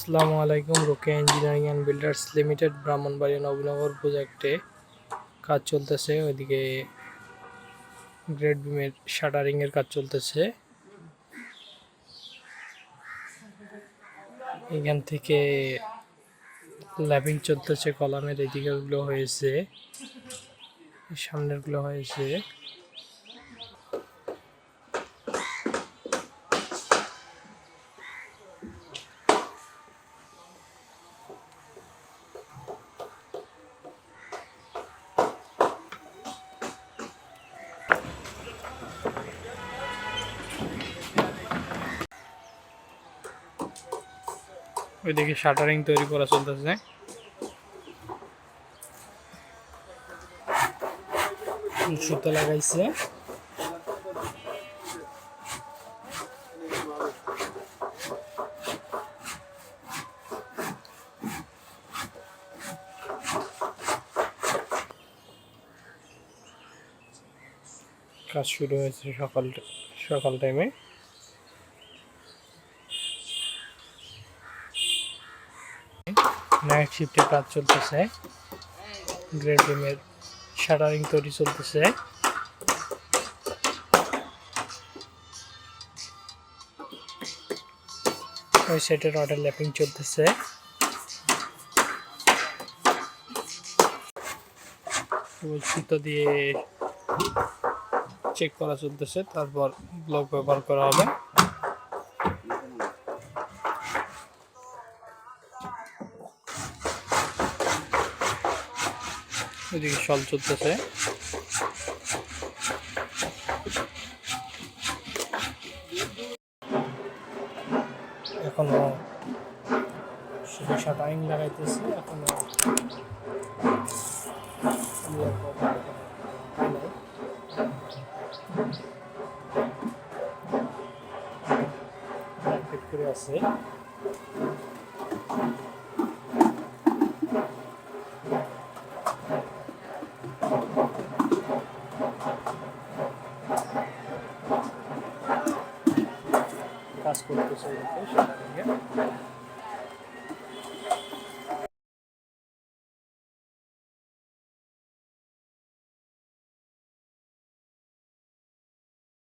আসসালামু আলাইকুম রোকে engineering and builders limited, Brahmanbaria Nabinagar প্রজেক্টে কাজ চলতেছে। ওইদিকে গ্রেড বিমের শাটারিং এর কাজ চলতেছে। এখান থেকে ল্যাপিং চলতেছে, কলামের এদিকে গুলো হয়েছে সামনেরগুলো হয়েছে। ওইদিকে শাটারিং তৈরি করা চলতেছে। সুতো লাগাইছে। কাজ শুরু হয়েছে সকাল সকাল টাইমে নাইট শিফটে কাজ চলতেছে। গ্রেড রুমের শাটারিং তৈরি চলতেছে। ওই সাইডে রডের ল্যাপিং চলতেছে। সুতো দিয়ে চেক করা চলতেছে, তারপর ব্লক ব্যবহার করা হবে। এদিকে সল চলতেছে। এখনও শাটারিং লাগাইতেছে এখনও করে আছে। করতে চাই সেটা নিয়ে